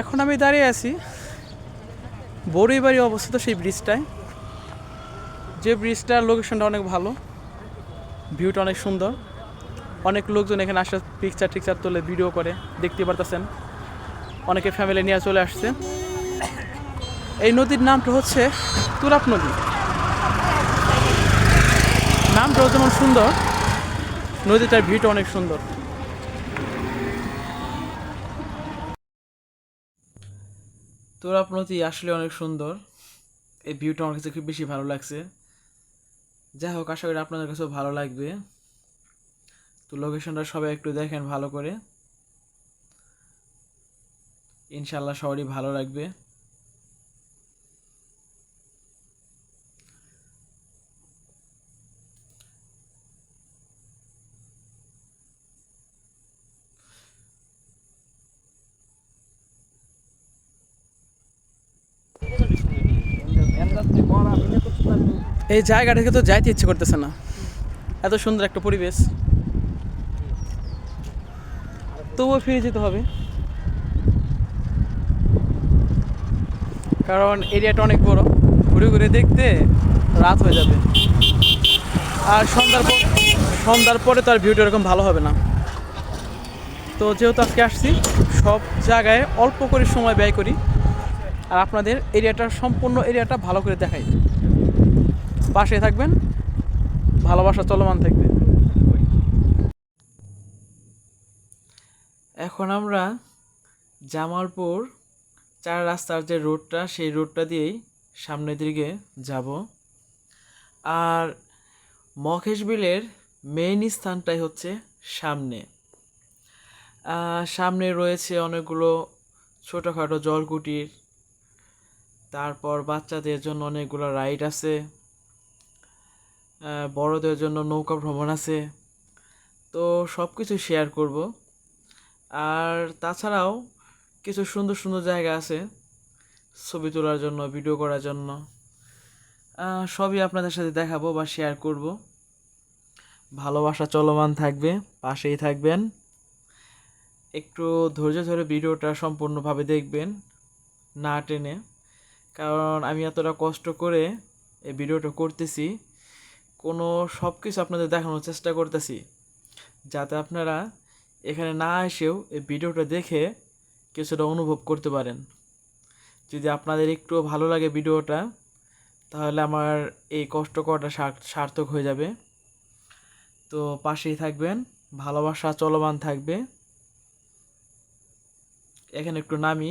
এখন আমি দাঁড়িয়ে আছি বড়ইবাড়ি অবস্থিত সেই ব্রিজটায় যে ব্রিজটার লোকেশনটা অনেক ভালো ভিউটা অনেক সুন্দর। অনেক লোকজন এখানে আসে পিকচার টিকচার তোলে ভিডিও করে, দেখতে পারতেছেন। অনেকে ফ্যামিলি নিয়ে চলে আসছে। এই নদীর নামটা হচ্ছে তুরাপ নদী। নামটাও যেমন সুন্দর, নদীটার ভিউটা অনেক সুন্দর। তুরাপ আপনতি আসলে অনেক সুন্দর। এই ভিউটা আমার কাছে খুব বেশি ভালো লাগছে। যাই হোক, আশা করি আপনাদের কাছেও ভালো লাগবে। তো লোকেশনটা সবাই একটু দেখেন ভালো করে। ইনশাল্লাহ সবারই ভালো লাগবে। এই জায়গাটা থেকে তো যাইতে ইচ্ছে করতেছে না। এত সুন্দর একটা পরিবেশ। তবুও ফিরে যেতে হবে। কারণ এরিয়াটা অনেক বড়। ঘুরে ঘুরে দেখতে রাত হয়ে যাবে। আর সন্ধ্যার পর সন্ধ্যার পরে তো আর ভিউটা এরকম ভালো হবে না। তো যেহেতু আজকে আসছি, সব জায়গায় অল্প করে সময় ব্যয় করি। আর আপনাদের এরিয়াটার সম্পূর্ণ এরিয়াটা ভালো করে দেখাই। পাশে থাকবেন, ভালোবাসা চলমান থাকবে। এখন আমরা জামালপুর চার রাস্তার যে রোডটা, সেই রোডটা দিয়েই সামনের দিকে যাব। আর মহেশ বিলের মেইন স্থানটাই হচ্ছে সামনে। সামনে রয়েছে অনেকগুলো ছোটোখাটো জলকুটির, তারপর বাচ্চাদের জন্য অনেকগুলো রাইড আছে। বড়দের জন্য নৌকা ভ্রমণ আছে। তো সব কিছু শেয়ার করব। আর তাছাড়াও কিছু সুন্দর সুন্দর জায়গা আছে ছবি তোলার জন্য ভিডিও করার জন্য। সবই আপনাদের সাথে দেখাবো বা শেয়ার করব। ভালোবাসা চলমান থাকবে, পাশেই থাকবেন। একটু ধৈর্য ধরে ভিডিওটা সম্পূর্ণভাবে দেখবেন, না টেনে। কারণ আমি এতটা কষ্ট করে এই ভিডিওটা করতেছি কোনো সব কিছু আপনাদের দেখানোর চেষ্টা করতেছি। যাতে আপনারা এখানে না এসেও এই ভিডিওটা দেখে কিছুটা অনুভব করতে পারেন। যদি আপনাদের একটু ভালো লাগে ভিডিওটা, তাহলে আমার এই কষ্ট করাটা সার্থক হয়ে যাবে। তো পাশেই থাকবেন, ভালোবাসা চলমান থাকবে। এখানে একটু নামি